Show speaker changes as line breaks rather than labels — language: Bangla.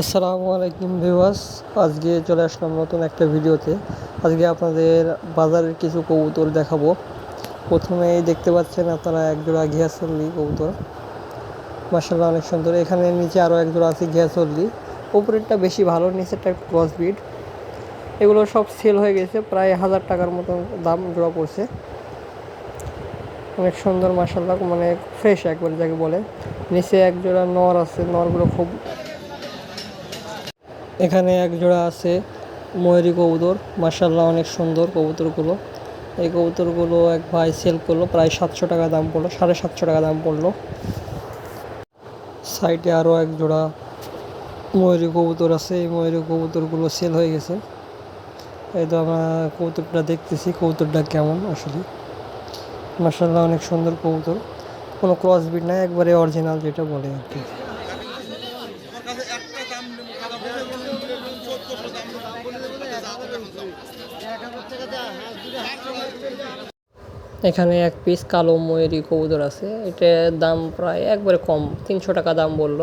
আসসালামু আলাইকুম ভিউয়ার্স, আজকে চলে আসলাম নতুন একটা ভিডিওতে। আজকে আপনাদের বাজারের কিছু কবুতর দেখাবো। প্রথমেই দেখতে পাচ্ছেন আপনারা এক জোড়া ঘিয়াচল্লি কবুতর। মার্শাল্লাহ অনেক সুন্দর। এখানে নিচে আরও এক জোড়া আছে ঘিয়াচল্লি উপরেরটা বেশি ভালো, নিচেরটা ক্রস বিড এগুলো সব সেল হয়ে গেছে, প্রায় হাজার টাকার মতো দাম জোড়া পড়ছে অনেক সুন্দর মার্শাল্লাহ মানে ফ্রেশ একবার যাকে বলে। নিচে এক জোড়া নর আছে, নরগুলো খুব এখানে এক জোড়া আছে ময়ূরী কবুতর। মার্শাল্লাহ অনেক সুন্দর কবুতরগুলো। এই কবুতরগুলো এক ভাই সেল করল, প্রায় সাতশো টাকা দাম পড়ল, সাড়ে সাতশো টাকা দাম পড়ল। সাইডে আরও এক জোড়া ময়ূরী কবুতর আছে, এই ময়ূরী কবুতরগুলো সেল হয়ে গেছে। এই তো আমরা কবুতরটা দেখতেছি, কবুতরটা কেমন আসলে। মার্শাল্লাহ অনেক সুন্দর কবুতর। কোনো ক্রস বিট নাই, একবারে অরিজিনাল যেটা বলে আর কি। এখানে এক পিস কালো ময়ূরী কবুতর আছে, এটার দাম প্রায় একবারে কম, তিনশো টাকা দাম বলল।